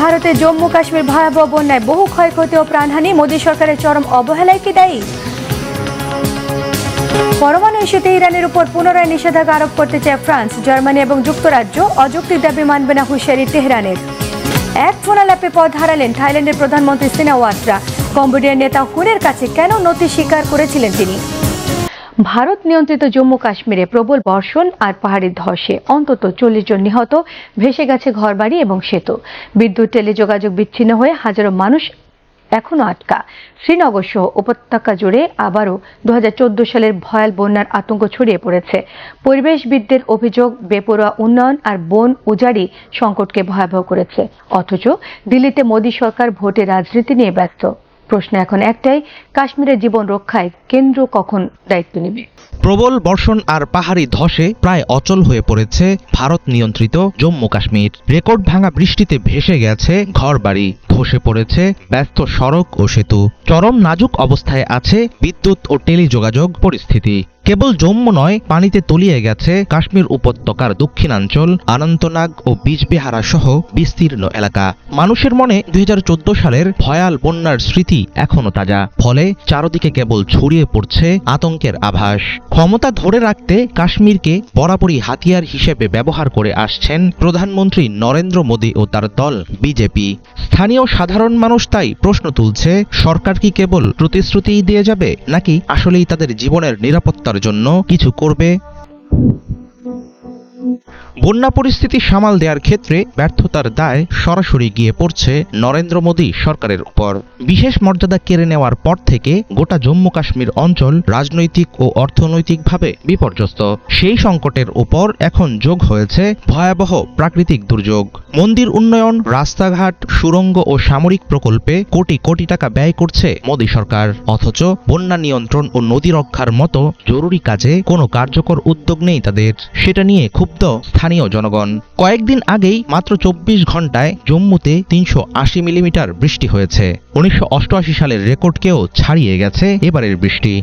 ভারতের জম্মু কাশ্মীর ভয়াবহ বন্যায় বহু ক্ষয়ক্ষতি ও প্রাণহানি। মোদী সরকারের চরম অবহেলায় কি দায়ী? পরমাণু ইস্যুতে ইরানের উপর পুনরায় নিষেধাজ্ঞা আরোপ করতে চায় ফ্রান্স, জার্মানি এবং যুক্তরাজ্য। অযৌক্তিক দাবি মানবে না হুঁশিয়ারি তেহরানের। এক ফোনালাপে পদ হারালেন থাইল্যান্ডের প্রধানমন্ত্রী সিনাওয়াত্রা কম্বোডিয়ার নেতা হুনের কাছে কেন নথি স্বীকার করেছিলেন তিনি? ভারত নিয়ন্ত্রিত জম্মু কাশ্মীরে প্রবল বর্ষণ আর পাহাড়ি ধসে অন্তত চল্লিশ জন নিহত, ভেসে গেছে ঘরবাড়ি এবং সেতু। বিদ্যুৎ, টেলিযোগাযোগ বিচ্ছিন্ন হয়ে হাজারো মানুষ এখনও আটকা। শ্রীনগর সহ উপত্যকা জুড়ে আবারও দু হাজার চোদ্দ সালের ভয়াল বন্যার আতঙ্ক ছড়িয়ে পড়েছে। পরিবেশবিদদের অভিযোগ, বেপরোয়া উন্নয়ন আর বন উজাড়ি সংকটকে ভয়াবহ করেছে। অথচ দিল্লিতে মোদী সরকার ভোটে রাজনীতি নিয়ে ব্যস্ত। প্রশ্ন এখন একটাই, কাশ্মীরের জীবন রক্ষায় কেন্দ্র কখন দায়িত্ব নেবে? প্রবল বর্ষণ আর পাহাড়ি ধসে প্রায় অচল হয়ে পড়েছে ভারত নিয়ন্ত্রিত জম্মু কাশ্মীর। রেকর্ড ভাঙা বৃষ্টিতে ভেসে গেছে ঘরবাড়ি। ধসে পড়েছে, ব্যস্ত সড়ক ও সেতু। চরম নাজুক অবস্থায় আছে বিদ্যুৎ ও টেলিযোগাযোগ পরিস্থিতি। কেবল জম্মু নয়, পানিতে তলিয়ে গেছে কাশ্মীর উপত্যকার দক্ষিণাঞ্চল অনন্তনাগ ও বীজবিহারা সহ বিস্তীর্ণ এলাকা। মানুষের মনে দুই হাজার চোদ্দ সালের ভয়াল বন্যার স্মৃতি এখনও তাজা। ফলে চারদিকে কেবল ছড়িয়ে পড়ছে আতঙ্কের আভাস। ক্ষমতা ধরে রাখতে কাশ্মীরকে বরাবরই হাতিয়ার হিসেবে ব্যবহার করে আসছেন প্রধানমন্ত্রী নরেন্দ্র মোদী ও তার দল বিজেপি। স্থানীয় সাধারণ মানুষ তাই প্রশ্ন তুলছে, সরকার কি কেবল প্রতিশ্রুতিই দিয়ে যাবে, নাকি আসলেই তাদের জীবনের নিরাপত্তার জন্য কিছু করবে? বন্যা পরিস্থিতি সামাল দেওয়ার ক্ষেত্রে ব্যর্থতার দায় সরাসরি গিয়ে পড়ছে নরেন্দ্র মোদী সরকারের উপর। বিশেষ মর্যাদা কেড়ে নেওয়ার পর থেকে গোটা জম্মু কাশ্মীর অঞ্চল রাজনৈতিক ও অর্থনৈতিকভাবে বিপর্যস্ত। সেই সংকটের উপর এখন যোগ হয়েছে ভয়াবহ প্রাকৃতিক দুর্যোগ। মন্দির উন্নয়ন, রাস্তাঘাট সুড়ঙ্গ ও সামরিক প্রকল্পে কোটি কোটি টাকা ব্যয় করছে মোদী সরকার। অথচ বন্যা নিয়ন্ত্রণ ও নদী রক্ষার মতো জরুরি কাজে কোনো কার্যকর উদ্যোগ নেই তাদের। সেটা নিয়ে ক্ষুব্ধ স্থানীয় জনগণ। কয়েকদিন আগেই মাত্র চব্বিশ ঘন্টায় জম্মুতে তিনশো আশি মিলিমিটার বৃষ্টি হয়েছে। উনিশশো অষ্টআশি সালের রেকর্ডকেও ছাড়িয়ে গেছে এবারের বৃষ্টি।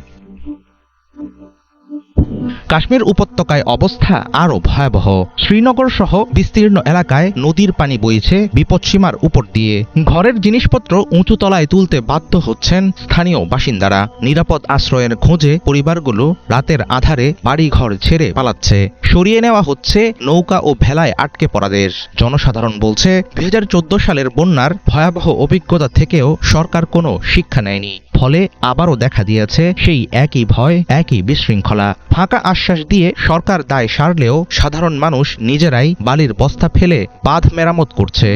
কাশ্মীর উপত্যকায় অবস্থা আরও ভয়াবহ। শ্রীনগর সহ বিস্তীর্ণ এলাকায় নদীর পানি বইছে বিপদসীমার উপর দিয়ে। ঘরের জিনিসপত্র উঁচু তলায় তুলতে বাধ্য হচ্ছেন স্থানীয় বাসিন্দারা। নিরাপদ আশ্রয়ের খোঁজে পরিবারগুলো রাতের আধারে বাড়িঘর ছেড়ে পালাচ্ছে। সরিয়ে নেওয়া হচ্ছে নৌকা ও ভেলায় আটকে পড়াদের জনসাধারণ বলছে দু হাজার চোদ্দ সালের বন্যার ভয়াবহ অভিজ্ঞতা থেকেও সরকার কোনো শিক্ষা নেয়নি। ফলে আবারও দেখা দিয়েছে সেই একই ভয়, একই বিশৃঙ্খলা। ফাঁকা আশ্বাস দিয়ে সরকার দায় সারলেও সাধারণ মানুষ নিজেরাই বালির বস্তা ফেলে বাঁধ মেরামত করছে।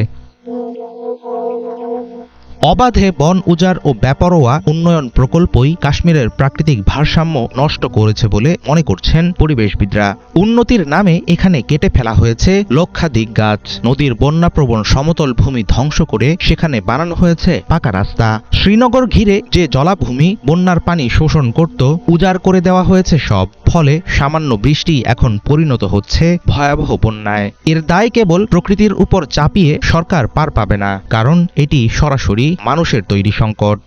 অবাধে বন উজাড় ও ব্যাপরোয়া উন্নয়ন প্রকল্পই কাশ্মীরের প্রাকৃতিক ভারসাম্য নষ্ট করেছে বলে মনে করছেন পরিবেশবিদরা। উন্নতির নামে এখানে কেটে ফেলা হয়েছে লক্ষাধিক গাছ। নদীর বন্যাপ্রবণ সমতল ভূমি ধ্বংস করে সেখানে বানানো হয়েছে পাকা রাস্তা। শ্রীনগর ঘিরে যে জলাভূমি বন্যার পানি শোষণ করত, উজাড় করে দেওয়া হয়েছে সব, ফলে সামান্য বৃষ্টি এখন পরিণত হচ্ছে ভয়াবহ বন্যায়। এর দায় কেবল প্রকৃতির উপর চাপিয়ে সরকার পার পাবে না, কারণ এটি সরাসরি মানুষের তৈরি সংকট।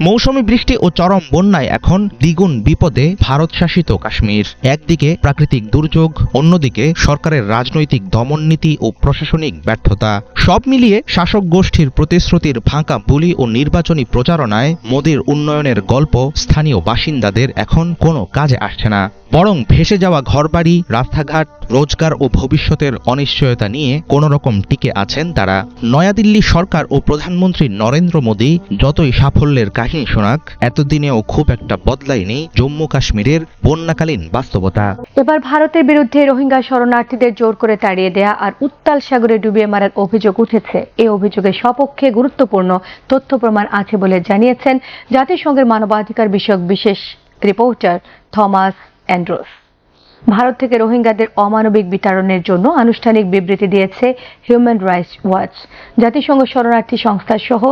মৌসুমী বৃষ্টি ও চরম বন্যায় এখন দ্বিগুণ বিপদে ভারত শাসিত কাশ্মীর। একদিকে প্রাকৃতিক দুর্যোগ, অন্যদিকে সরকারের রাজনৈতিক দমননীতি ও প্রশাসনিক ব্যর্থতা। সব মিলিয়ে শাসক গোষ্ঠীর প্রতিশ্রুতির ফাঁকা বুলি ও নির্বাচনী প্রচারণায় মোদীর উন্নয়নের গল্প স্থানীয় বাসিন্দাদের এখন কোনো কাজে আসছে না। বরং ভেসে যাওয়া ঘরবাড়ি, রাস্তাঘাট, রোজগার ও ভবিষ্যতের অনিশ্চয়তা নিয়ে কোনো রকম টিকে আছেন তারা। নয়াদিল্লি সরকার ও প্রধানমন্ত্রী নরেন্দ্র মোদী যতই সাফল্যের কাহিনী শোনাক, এতদিনেও খুব একটা বদলায়নি জম্মু কাশ্মীরের বন্যাকালীন বাস্তবতা। এবার ভারতের বিরুদ্ধে রোহিঙ্গা শরণার্থীদের জোর করে তাড়িয়ে দেয়া আর উত্তাল সাগরে ডুবিয়ে মারার অভিযোগ উঠেছে। এই অভিযোগের সপক্ষে গুরুত্বপূর্ণ তথ্য প্রমাণ আছে বলে জানিয়েছেন জাতিসংঘের মানবাধিকার বিষয়ক বিশেষ রিপোর্টার থমাস অ্যান্ড্রোস। ভারত থেকে রোহিঙ্গাদের অমানবিক বিতাড়নের জন্য আনুষ্ঠানিক বিবৃতি দিয়েছে হিউম্যান রাইটস ওয়াচ। জাতিসংঘ শরণার্থী সংস্থা সহ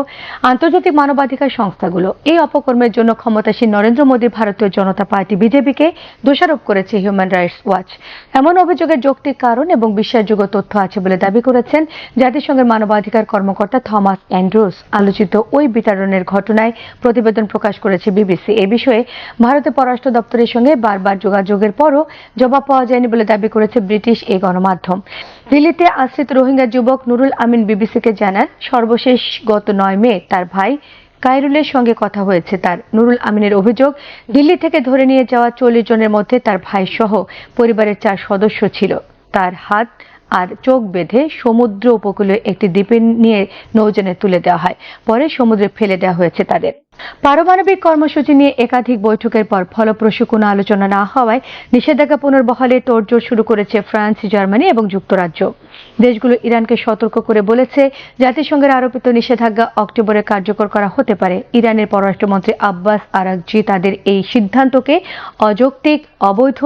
আন্তর্জাতিক মানবাধিকার সংস্থাগুলো এই অপকর্মের জন্য ক্ষমতাসীন নরেন্দ্র মোদী ভারতীয় জনতা পার্টি বিজেপিকে দোষারোপ করেছে হিউম্যান রাইটস ওয়াচ। এমন অভিযোগের যৌক্তিক কারণ এবং বিশ্বাসযোগ্য তথ্য আছে বলে দাবি করেছেন জাতিসংঘের মানবাধিকার কর্মকর্তা থমাস অ্যান্ড্রুস। আলোচিত ওই বিতাড়নের ঘটনায় প্রতিবেদন প্রকাশ করেছে বিবিসি। এ বিষয়ে ভারতের পররাষ্ট্র দপ্তরের সঙ্গে বারবার যোগাযোগের পরও জবাব পাওয়া যায়নি বলে দাবি করেছে ব্রিটিশ এই গণমাধ্যম। দিল্লিতে আশ্রিত রোহিঙ্গা যুবক নুরুল আমিন বিবিসিকে জানান, সর্বশেষ গত নয় মে তার ভাই কাইরুলের সঙ্গে কথা হয়েছে। তার নুরুল আমিনের অভিযোগ, দিল্লি থেকে ধরে নিয়ে যাওয়া চল্লিশ জনের মধ্যে তার ভাই সহ পরিবারের চার সদস্য ছিল। তার হাত আর চোখ বেঁধে সমুদ্র উপকূলে একটি দ্বীপে নিয়ে নৌযানে তুলে দেওয়া হয়। পরে সমুদ্রে ফেলে দেওয়া হয়েছে তাদের। পারমাণবিক কর্মসূচি নিয়ে একাধিক বৈঠকের পর ফলপ্রসূ কোনো আলোচনা না হওয়ায় নিষেধাজ্ঞা পুনর্বহালে তোড়জোড় শুরু করেছে ফ্রান্স, জার্মানি এবং যুক্তরাজ্য। দেশগুলো ইরানকে সতর্ক করে বলেছে, জাতিসংঘের আরোপিত নিষেধাজ্ঞা অক্টোবরে কার্যকর করা হতে পারে। ইরানের পররাষ্ট্রমন্ত্রী আব্বাস আরাকজি তাদের এই সিদ্ধান্তকে অযৌক্তিক, অবৈধ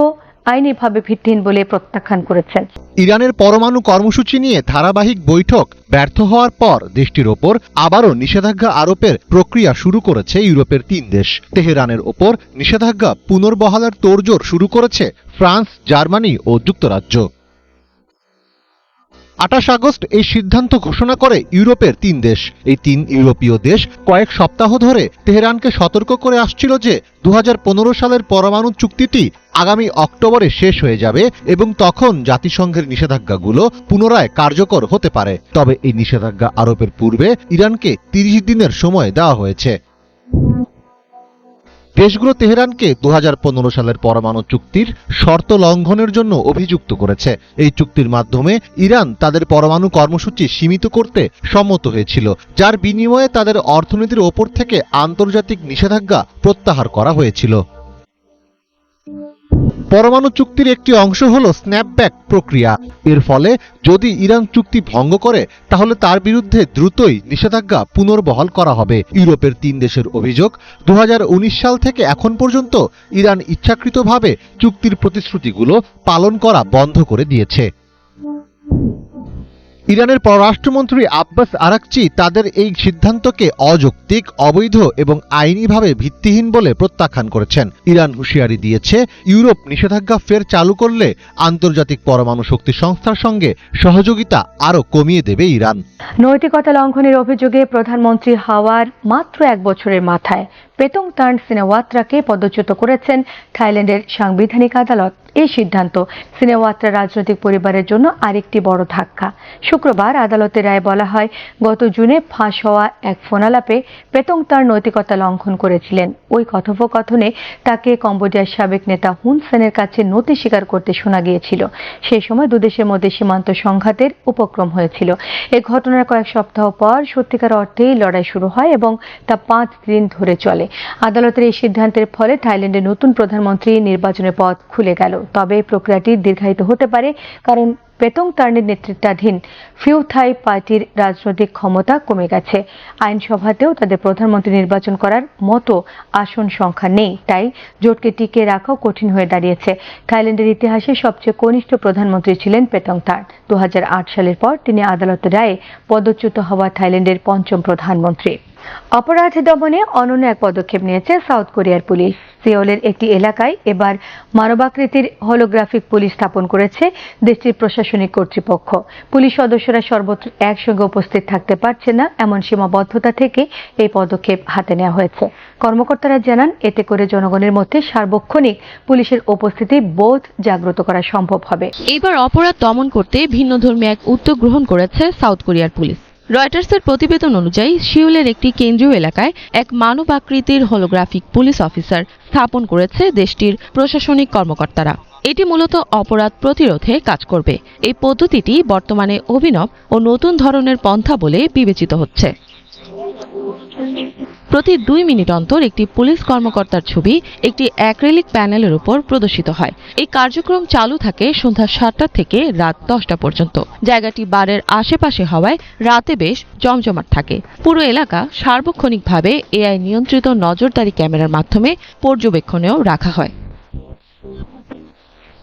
আইনিভাবে ভিত্তিহীন বলে প্রত্যাখ্যান করেছেন। ইরানের পরমাণু কর্মসূচি নিয়ে ধারাবাহিক বৈঠক ব্যর্থ হওয়ার পর দেশটির ওপর আবারও নিষেধাজ্ঞা আরোপের প্রক্রিয়া শুরু করেছে ইউরোপের তিন দেশ। তেহরানের ওপর নিষেধাজ্ঞা পুনর্বহালের তোড়জোড় শুরু করেছে ফ্রান্স, জার্মানি ও যুক্তরাজ্য। আঠাশ আগস্ট এই সিদ্ধান্ত ঘোষণা করে ইউরোপের তিন দেশ। এই তিন ইউরোপীয় দেশ কয়েক সপ্তাহ ধরে তেহরানকে সতর্ক করে আসছিল যে দু হাজার পনেরো সালের পরমাণু চুক্তিটি আগামী অক্টোবরে শেষ হয়ে যাবে এবং তখন জাতিসংঘের নিষেধাজ্ঞাগুলো পুনরায় কার্যকর হতে পারে। তবে এই নিষেধাজ্ঞা আরোপের পূর্বে ইরানকে তিরিশ দিনের সময় দেওয়া হয়েছে। দেশগুলো তেহরানকে দু হাজার পনেরো সালের পরমাণু চুক্তির শর্ত লঙ্ঘনের জন্য অভিযুক্ত করেছে। এই চুক্তির মাধ্যমে ইরান তাদের পরমাণু কর্মসূচি সীমিত করতে সম্মত হয়েছিল, যার বিনিময়ে তাদের অর্থনীতির ওপর থেকে আন্তর্জাতিক নিষেধাজ্ঞা প্রত্যাহার করা হয়েছিল। পরমাণু চুক্তির একটি অংশ হল স্ন্যাপব্যাক প্রক্রিয়া। এর ফলে যদি ইরান চুক্তি ভঙ্গ করে, তাহলে তার বিরুদ্ধে দ্রুতই নিষেধাজ্ঞা পুনর্বহাল করা হবে। ইউরোপের তিন দেশের অভিযোগ দু হাজার উনিশ সাল থেকে এখন পর্যন্ত ইরান ইচ্ছাকৃতভাবে চুক্তির প্রতিশ্রুতিগুলো পালন করা বন্ধ করে দিয়েছে। ইরানের পররাষ্ট্রমন্ত্রী আব্বাস আরাকচি তাদের এই সিদ্ধান্তকে অযৌক্তিক, অবৈধ এবং আইনিভাবে ভিত্তিহীন বলে প্রত্যাখ্যান করেছেন। ইরান হুঁশিয়ারি দিয়েছে, ইউরোপ নিষেধাজ্ঞা ফের চালু করলে আন্তর্জাতিক পরমাণু শক্তি সংস্থার সঙ্গে সহযোগিতা আরও কমিয়ে দেবে ইরান। নৈতিকতা লঙ্ঘনের অভিযোগে প্রধানমন্ত্রী হাওয়ার মাত্র এক বছরের মাথায় পেতং তান্ড সিনেওয়াত্রাকে পদচ্যুত করেছেন থাইল্যান্ডের সাংবিধানিক আদালত। এই সিদ্ধান্ত সিনেওয়াত্রা রাজনৈতিক পরিবারের জন্য আরেকটি বড় ধাক্কা। শুক্রবার আদালতের রায় বলা হয়, গত জুনে ফাঁস হওয়া এক ফোনালাপে পেতং তার নৈতিকতা লঙ্ঘন করেছিলেন। ওই কথোপকথনে তাকে কম্বোডিয়ার সাবেক নেতা হুন সেনের কাছে নতি স্বীকার করতে শোনা গিয়েছিল। সেই সময় দুদেশের মধ্যে সীমান্ত সংঘাতের উপক্রম হয়েছিল। এ ঘটনার কয়েক সপ্তাহ পর সত্যিকার অর্থেই লড়াই শুরু হয় এবং তা পাঁচ দিন ধরে চলে। আদালতের এই সিদ্ধান্তের ফলে থাইল্যান্ডের নতুন প্রধানমন্ত্রী নির্বাচনের পথ খুলে গেল। তবে প্রক্রিয়াটি দীর্ঘায়িত হতে পারে, কারণ পেতং তার্নের নেতৃত্বাধীন ফিউথাই পার্টির রাজনৈতিক ক্ষমতা কমে গেছে। আইনসভাতেও তাদের প্রধানমন্ত্রী নির্বাচন করার মতো আসন সংখ্যা নেই, তাই জোটকে টিকে রাখাও কঠিন হয়ে দাঁড়িয়েছে। থাইল্যান্ডের ইতিহাসে সবচেয়ে কনিষ্ঠ প্রধানমন্ত্রী ছিলেন পেতং তার। দু হাজার আট সালের পর তিনি আদালতের রায়ে পদচ্যুত হওয়া থাইল্যান্ডের পঞ্চম প্রধানমন্ত্রী। অপরাধ দমনে অনন্য এক পদক্ষেপ নিয়েছে সাউথ কোরিয়ার পুলিশ। সিওলের একটি এলাকায় এবার মানবাকৃতির হলোগ্রাফিক পুলিশ স্থাপন করেছে দেশটির প্রশাসনিক কর্তৃপক্ষ। পুলিশ সদস্যরা সর্বত্র একসঙ্গে উপস্থিত থাকতে পারছে না, এমন সীমাবদ্ধতা থেকে এই পদক্ষেপ হাতে নেওয়া হয়েছে। কর্মকর্তারা জানান, এতে করে জনগণের মধ্যে সার্বক্ষণিক পুলিশের উপস্থিতি বোধ জাগ্রত করা সম্ভব হবে। এবার অপরাধ দমন করতে ভিন্নধর্মী এক উদ্যোগ গ্রহণ করেছে সাউথ কোরিয়ার পুলিশ। রয়টার্সের প্রতিবেদন অনুযায়ী শিউলের একটি কেন্দ্রীয় এলাকায় এক মানব আকৃতির হলোগ্রাফিক পুলিশ অফিসার স্থাপন করেছে দেশটির প্রশাসনিক কর্মকর্তারা। এটি মূলত অপরাধ প্রতিরোধে কাজ করবে। এই পদ্ধতিটি বর্তমানে অভিনব ও নতুন ধরনের পন্থা বলে বিবেচিত হচ্ছে। প্রতি দুই মিনিট অন্তর একটি পুলিশ কর্মকর্তার ছবি একটি অ্যাক্রিলিক প্যানেলের উপর প্রদর্শিত হয়। এই কার্যক্রম চালু থাকে সন্ধ্যা সাতটা থেকে রাত দশটা পর্যন্ত। জায়গাটি বারের আশেপাশে হওয়ায় রাতে বেশ জমজমাট থাকে। পুরো এলাকা সার্বক্ষণিকভাবে এআই নিয়ন্ত্রিত নজরদারি ক্যামেরার মাধ্যমে পর্যবেক্ষণেও রাখা হয়।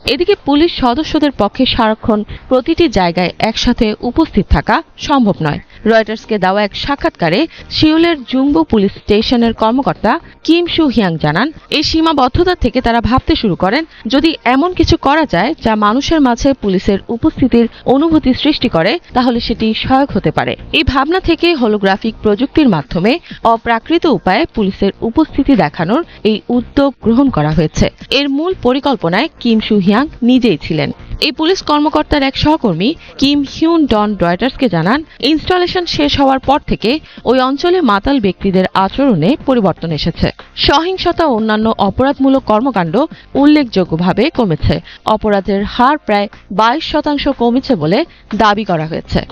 এদিকে পুলিশ সদস্যদের পক্ষে সারাক্ষণ প্রতিটি জায়গায় একসাথে উপস্থিত থাকা সম্ভব নয়। রয়টার্সকে দেওয়া এক সাক্ষাৎকারে সিউলের জুংবো পুলিশ স্টেশনের কর্মকর্তা কিম সু হিয়াং জানান, এই সীমাবদ্ধতা থেকে তারা ভাবতে শুরু করেন, যদি এমন কিছু করা যায় যা মানুষের মাঝে পুলিশের উপস্থিতির অনুভূতি সৃষ্টি করে, তাহলে সেটি সহায়ক হতে পারে। এই ভাবনা থেকে হোলোগ্রাফিক প্রযুক্তির মাধ্যমে অপ্রাকৃত উপায়ে পুলিশের উপস্থিতি দেখানোর এই উদ্যোগ গ্রহণ করা হয়েছে। এর মূল পরিকল্পনায় কিম সু হিয়াং নিজেই ছিলেন। এই পুলিশ কর্মকর্তার এক সহকর্মী, কিম হিউন ডন রয়টার্সকে জানান, ইনস্টলেশন শেষ হওয়ার পর থেকে ওই অঞ্চলে মাতাল ব্যক্তিদের আচরণে পরিবর্তন এসেছে। সহিংসতা ও অন্যান্য অপরাধমূলক কর্মকাণ্ড উল্লেখযোগ্যভাবে কমেছে। অপরাধের হার প্রায় বাইশ শতাংশ কমেছে বলে দাবি করা হয়েছে।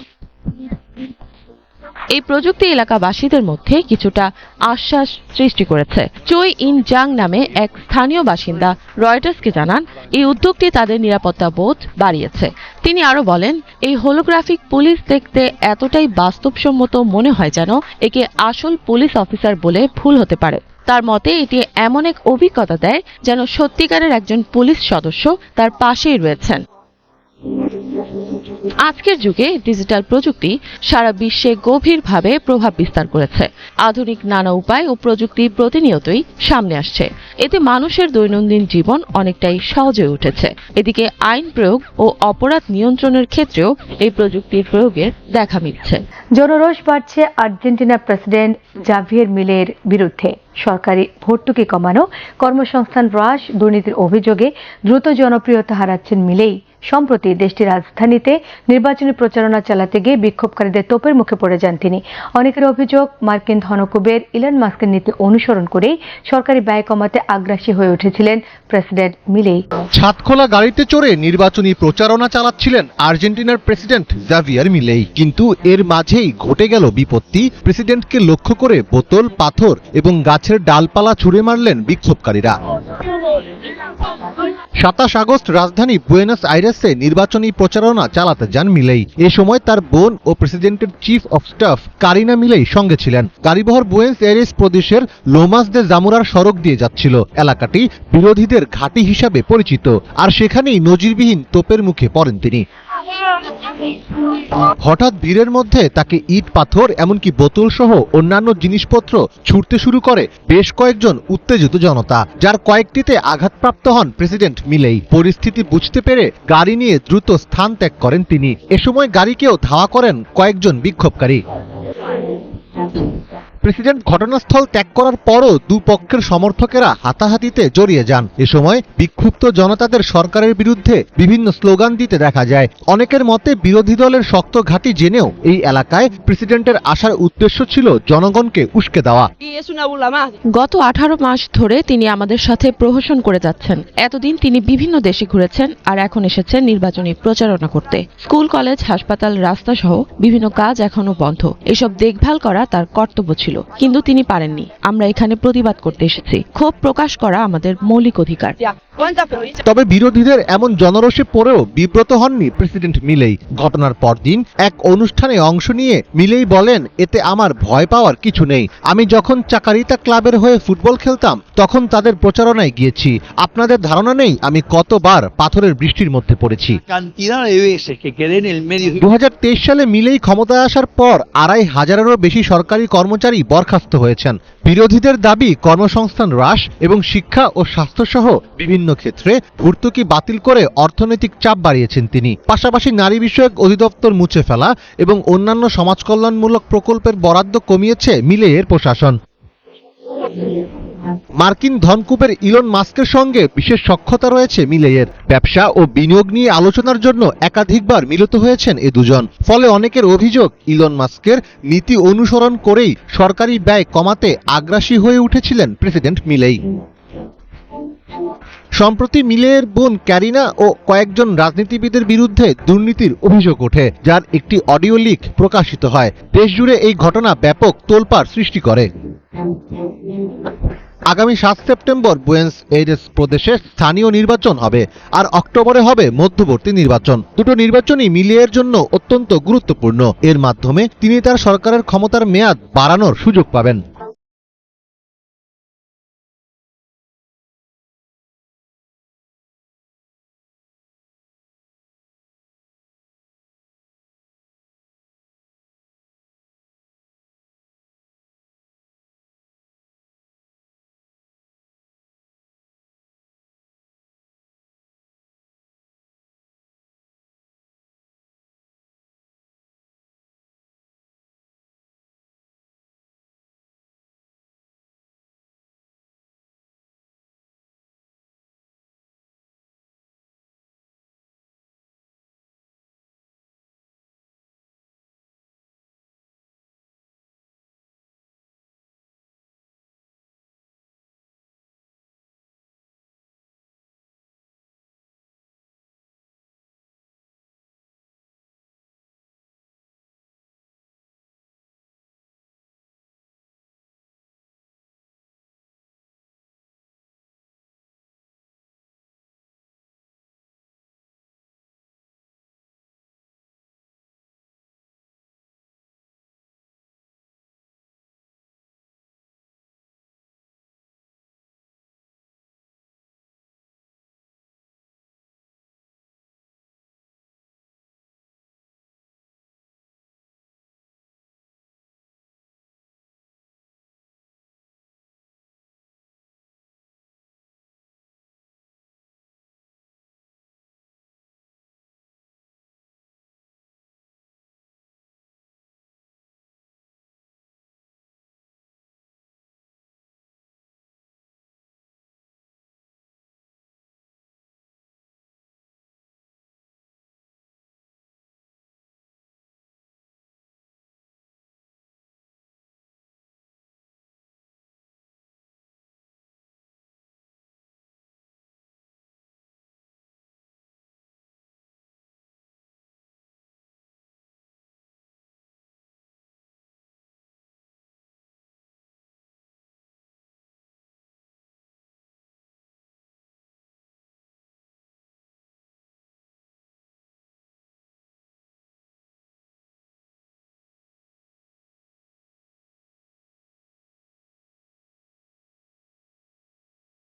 এই প্রযুক্তি এলাকাবাসীদের মধ্যে কিছুটা আশ্বাস সৃষ্টি করেছে। চই ইন জাং নামে এক স্থানীয় বাসিন্দা রয়টার্সকে জানান, এই উদ্যোগটি তাদের নিরাপত্তা বোধ বাড়িয়েছে। তিনি আরও বলেন, এই হোলোগ্রাফিক পুলিশ দেখতে এতটাই বাস্তবসম্মত মনে হয় যেন একে আসল পুলিশ অফিসার বলে ভুল হতে পারে। তার মতে, এটি এমন এক অভিজ্ঞতা দেয় যেন সত্যিকারের একজন পুলিশ সদস্য তার পাশেই রয়েছেন। আজকের যুগে ডিজিটাল প্রযুক্তি সারা বিশ্বে গভীরভাবে প্রভাব বিস্তার করেছে। আধুনিক নানা উপায় ও প্রযুক্তি প্রতিনিয়তই সামনে আসছে। এতে মানুষের দৈনন্দিন জীবন অনেকটাই সহজ হয়ে উঠেছে। এদিকে আইন প্রয়োগ ও অপরাধ নিয়ন্ত্রণের ক্ষেত্রেও এই প্রযুক্তির প্রয়োগের দেখা মিলছে। জনরোষ বাড়ছে আর্জেন্টিনা প্রেসিডেন্ট জাভিয়ের মিলের বিরুদ্ধে। সরকারি ভর্তুকি কমানো কর্মসংস্থান হ্রাস দুর্নীতির অভিযোগে দ্রুত জনপ্রিয়তা হারাচ্ছেন মিলেই। সম্প্রতি দেশটির রাজধানীতে নির্বাচনী প্রচারণা চালাতে গিয়ে বিক্ষোভকারীদের তোপের মুখে পড়ে যান তিনি। অনেকের অভিযোগ, মার্কিন ধনকুবের ইলন মাস্কের নীতি অনুসরণ করেই সরকারি ব্যয় কমাতে আগ্রাসী হয়ে উঠেছিলেন প্রেসিডেন্ট মিলেই। ছাদখোলা গাড়িতে চড়ে নির্বাচনী প্রচারণা চালাচ্ছিলেন আর্জেন্টিনার প্রেসিডেন্ট জাভিয়ার মিলেই। কিন্তু এর মাঝেই ঘটে গেল বিপত্তি। প্রেসিডেন্টকে লক্ষ্য করে বোতল, পাথর এবং গাছের ডালপালা ছুড়ে মারলেন বিক্ষোভকারীরা। সাতাশ আগস্ট রাজধানী বুয়েনাস আইরেসে নির্বাচনী প্রচারণা চালাতে যান মিলেই। এ সময় তার বোন ও প্রেসিডেন্টের চিফ অফ স্টাফ কারিনা মিলেই সঙ্গে ছিলেন। গাড়িবহর বুয়েন্স আইরেস প্রদেশের লোমাস দে জামুরার সড়ক দিয়ে যাচ্ছিল। এলাকাটি বিরোধীদের ঘাঁটি হিসাবে পরিচিত। আর সেখানেই নজিরবিহীন তোপের মুখে পড়েন তিনি। হঠাৎ ভিড়ের মধ্যে তাকে ইট, পাথর, এমনকি বোতল সহ অন্যান্য জিনিসপত্র ছুটতে শুরু করে বেশ কয়েকজন উত্তেজিত জনতা, যার কয়েকটিতে আঘাতপ্রাপ্ত হন প্রেসিডেন্ট মিলেই। পরিস্থিতি বুঝতে পেরে গাড়ি নিয়ে দ্রুত স্থান ত্যাগ করেন তিনি। এ সময় গাড়িকেও ধাওয়া করেন কয়েকজন বিক্ষোভকারী। প্রেসিডেন্ট ঘটনাস্থল ত্যাগ করার পরও দুপক্ষের সমর্থকেরা হাতাহাতিতে জড়িয়ে যান। এ সময় বিক্ষুব্ধ জনতাদের সরকারের বিরুদ্ধে বিভিন্ন স্লোগান দিতে দেখা যায়। অনেকের মতে বিরোধী দলের শক্ত ঘাঁটি জেনেও এই এলাকায় প্রেসিডেন্টের আসার উদ্দেশ্য ছিল জনগণকে উস্কে দেওয়া. গত আঠারো মাস ধরে তিনি আমাদের সাথে প্রহসন করে যাচ্ছেন। এতদিন তিনি বিভিন্ন দেশে ঘুরেছেন আর এখন এসেছেন নির্বাচনী প্রচারণা করতে। স্কুল, কলেজ, হাসপাতাল রাস্তা সহ বিভিন্ন কাজ এখনও বন্ধ। এসব দেখভাল করা তার কর্তব্য ছিল। কিন্তু তিনি পারেননি। আমরা এখানে প্রতিবাদ করতে এসেছি। ক্ষোভ প্রকাশ করা আমাদের মৌলিক অধিকার. তবে বিরোধীদের এমন জনরোষে পড়েও বিব্রত হননি প্রেসিডেন্ট মিলেই। ঘটনার পরদিন এক অনুষ্ঠানে অংশ নিয়ে মিলেই বলেন এতে আমার ভয় পাওয়ার কিছু নেই। আমি যখন চাকারিতা ক্লাবের হয়ে ফুটবল খেলতাম তখন তাদের প্রচারণায় গিয়েছি। আপনাদের ধারণা নেই আমি কতবার পাথরের বৃষ্টির মধ্যে পড়েছি। দু সালে মিলেই ক্ষমতায় আসার পর আড়াই হাজারেরও বেশি সরকারি কর্মচারী বরখাস্ত হয়েছেন। বিরোধীদের দাবি কর্মসংস্থান হ্রাস এবং শিক্ষা ও স্বাস্থ্যসহ বিভিন্ন ক্ষেত্রে ভর্তুকি বাতিল করে অর্থনৈতিক চাপ বাড়িয়েছেন তিনি। পাশাপাশি নারী বিষয়ক অধিদপ্তর মুছে ফেলা এবং অন্যান্য সমাজকল্যাণমূলক প্রকল্পের বরাদ্দ কমিয়েছে মিলে এর প্রশাসন। মার্কিন ধনকূপের ইলন মাস্কের সঙ্গে বিশেষ সখ্যতা রয়েছে মিলেয়ের ব্যবসা ও বিনিয়োগ নিয়ে আলোচনার জন্য একাধিকবার মিলিত হয়েছেন এ দুজন। ফলে অনেকের অভিযোগ, ইলন মাস্কের নীতি অনুসরণ করেই সরকারি ব্যয় কমাতে আগ্রাসী হয়ে উঠেছিলেন প্রেসিডেন্ট মিলেই। সম্প্রতি মিলের বোন ক্যারিনা ও কয়েকজন রাজনীতিবিদের বিরুদ্ধে দুর্নীতির অভিযোগ ওঠে, যার একটি অডিও লিক প্রকাশিত হয়। দেশজুড়ে এই ঘটনা ব্যাপক তোলপাড় সৃষ্টি করে। আগামী সাত সেপ্টেম্বর বুয়েন্স এইরেস প্রদেশে স্থানীয় নির্বাচন হবে আর অক্টোবরে হবে মধ্যবর্তী নির্বাচন। দুটো নির্বাচনই মিলিয়ের জন্য অত্যন্ত গুরুত্বপূর্ণ। এর মাধ্যমে তিনি তার সরকারের ক্ষমতার মেয়াদ বাড়ানোর সুযোগ পাবেন।